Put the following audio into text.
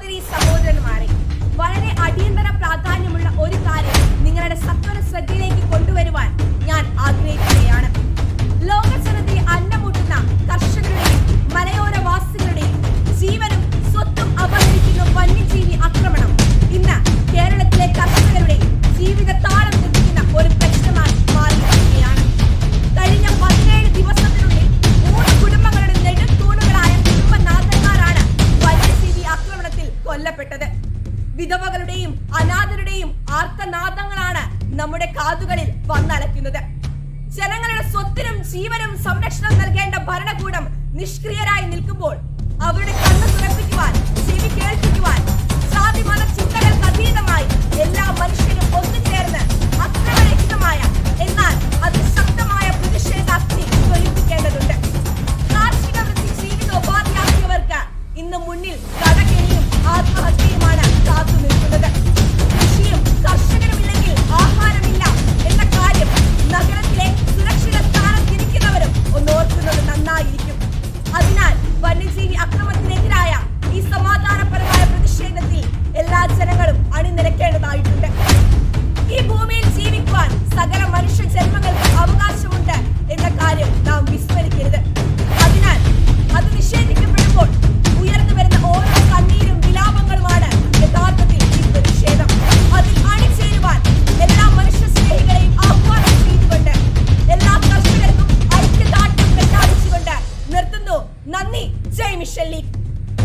utiliza വിധവകളുടെയും അനാഥരുടെയും ആർത്തനാഥങ്ങളാണ് നമ്മുടെ കാതുകളിൽ വന്നലയ്ക്കുന്നത് ജനങ്ങളുടെ സ്വത്തിനും ജീവനും സംരക്ഷണം നൽകേണ്ട ഭരണകൂടം നിഷ്ക്രിയരായി നിൽക്കുമ്പോൾ അവരുടെ കണ്ണു എല്ലാ ജനങ്ങളും അണിനിരക്കേണ്ടതായിട്ടുണ്ട്. ഈ ഭൂമിയിൽ ജീവിക്കുവാൻ സകല മനുഷ്യ ജന്മങ്ങൾക്ക് അവകാശമുണ്ട് എന്ന കാര്യം നാം വിസ്മരിക്കരുത്. അതിനാൽ അത് നിഷേധിക്കപ്പെടുമ്പോൾ ഉയർന്നു വരുന്ന ഓരോ കണ്ണീരും വിലാപങ്ങളുമാണ് യഥാർത്ഥത്തിൽ ഈ പ്രതിഷേധം. അതിൽ അണിചേരുവാൻ എല്ലാ മനുഷ്യ സ്നേഹികളെയും ആഹ്വാനം ചെയ്തുകൊണ്ട് എല്ലാ കർഷകർക്കും ഐക്യദാർഢ്യം പ്രഖ്യാപിച്ചുകൊണ്ട് നിർത്തുന്നു. നന്ദി. ജയ് മിഷൻ ലീഗ്.